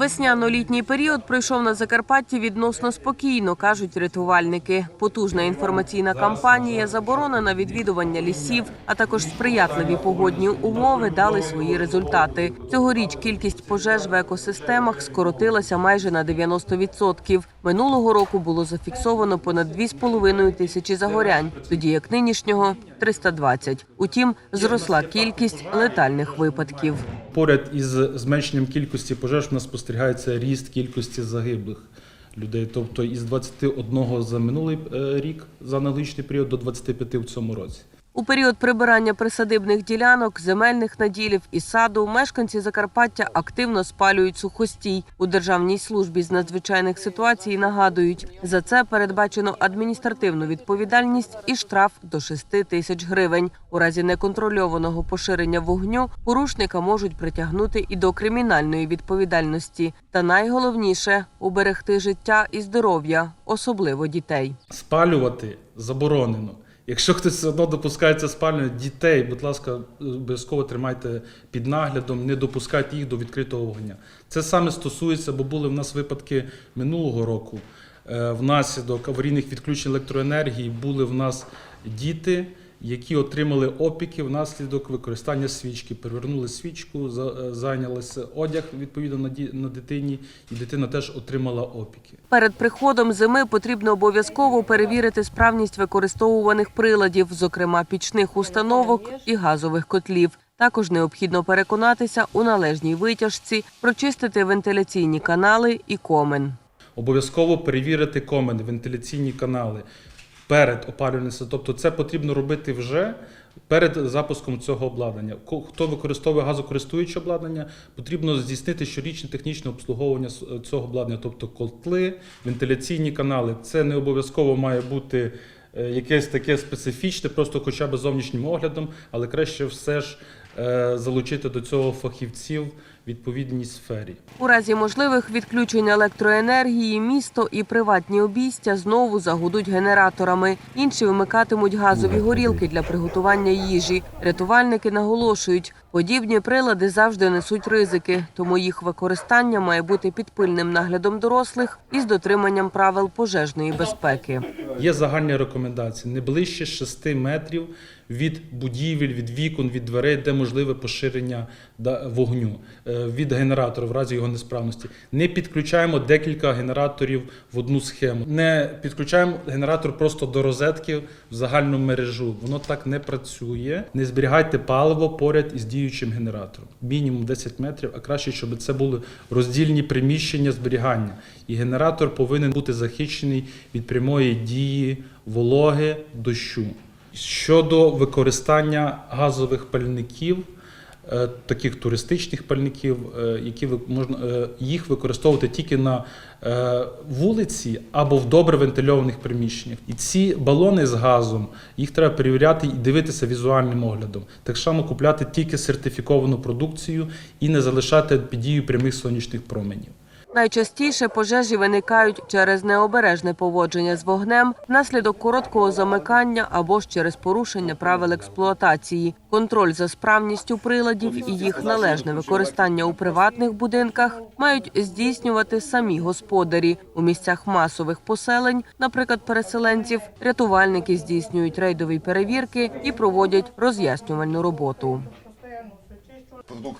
Весняно-літній період пройшов на Закарпатті відносно спокійно, кажуть рятувальники. Потужна інформаційна кампанія, заборона на відвідування лісів, а також сприятливі погодні умови дали свої результати. Цьогоріч кількість пожеж в екосистемах скоротилася майже на 90%. Минулого року було зафіксовано понад 2,5 тисячі загорянь, тоді як нинішнього 320. Утім, зросла кількість летальних випадків. Поряд із зменшенням кількості пожеж у нас спостерігається ріст кількості загиблих людей. Тобто із 21 за минулий е, рік за аналогічний період до 25 в цьому році. У період прибирання присадибних ділянок, земельних наділів і саду мешканці Закарпаття активно спалюють сухостій. У Державній службі з надзвичайних ситуацій нагадують, за це передбачено адміністративну відповідальність і штраф до 6 тисяч гривень. У разі неконтрольованого поширення вогню порушника можуть притягнути і до кримінальної відповідальності. Та найголовніше уберегти життя і здоров'я, особливо дітей. Спалювати заборонено. Якщо хтось все одно допускається спальню, дітей, будь ласка, обов'язково тримайте під наглядом, не допускайте їх до відкритого вогня. Це саме стосується, бо були в нас випадки минулого року. Е, Внаслідок аварійних відключень електроенергії були в нас діти, які отримали опіки внаслідок використання свічки. Перевернули свічку, е, зайнялися одяг відповідно на дитині, і дитина теж отримала опіки. Перед приходом зими потрібно обов'язково перевірити справність використовуваних приладів, зокрема пічних установок і газових котлів. Також необхідно переконатися у належній витяжці, прочистити вентиляційні канали і комен. Обов'язково перевірити комини, вентиляційні канали перед опалювальним сезоном. Тобто це потрібно робити вже перед запуском цього обладнання. Хто використовує газокористуюче обладнання, потрібно здійснити щорічне технічне обслуговування цього обладнання, тобто котли, вентиляційні канали. Це не обов'язково має бути. е, Якесь таке специфічне, просто хоча б зовнішнім оглядом, але краще все ж е, залучити до цього фахівців відповідній сфері. У разі можливих відключень електроенергії місто і приватні обійстя знову загудуть генераторами. Інші вмикатимуть газові горілки для приготування їжі. Рятувальники наголошують, подібні прилади завжди несуть ризики, тому їх використання має бути під пильним наглядом дорослих і з дотриманням правил пожежної безпеки. Є загальні рекомендації не ближче 6 метрів від будівель, від вікон, від дверей, де можливе поширення вогню від генератора в разі його несправності. Не підключаємо декілька генераторів в одну схему. Не підключаємо генератор просто до розетки в загальну мережу. Воно так не працює. Не зберігайте паливо поряд із діючим генератором. Мінімум 10 метрів, а краще, щоб це були роздільні приміщення зберігання. І генератор повинен бути захищений від прямої дії вологи, дощу. Щодо використання газових пальників, е, таких туристичних пальників, е, які можна е, їх використовувати тільки на е, вулиці або в добре вентильованих приміщеннях. І ці балони з газом їх треба перевіряти і дивитися візуальним оглядом. Так само купляти тільки сертифіковану продукцію і не залишати під дією прямих сонячних променів. Найчастіше пожежі виникають через необережне поводження з вогнем, внаслідок короткого замикання або ж через порушення правил експлуатації. Контроль за справністю приладів і їх належне використання у приватних будинках мають здійснювати самі господарі. У місцях масових поселень, наприклад, переселенців, рятувальники здійснюють рейдові перевірки і проводять роз'яснювальну роботу. продукти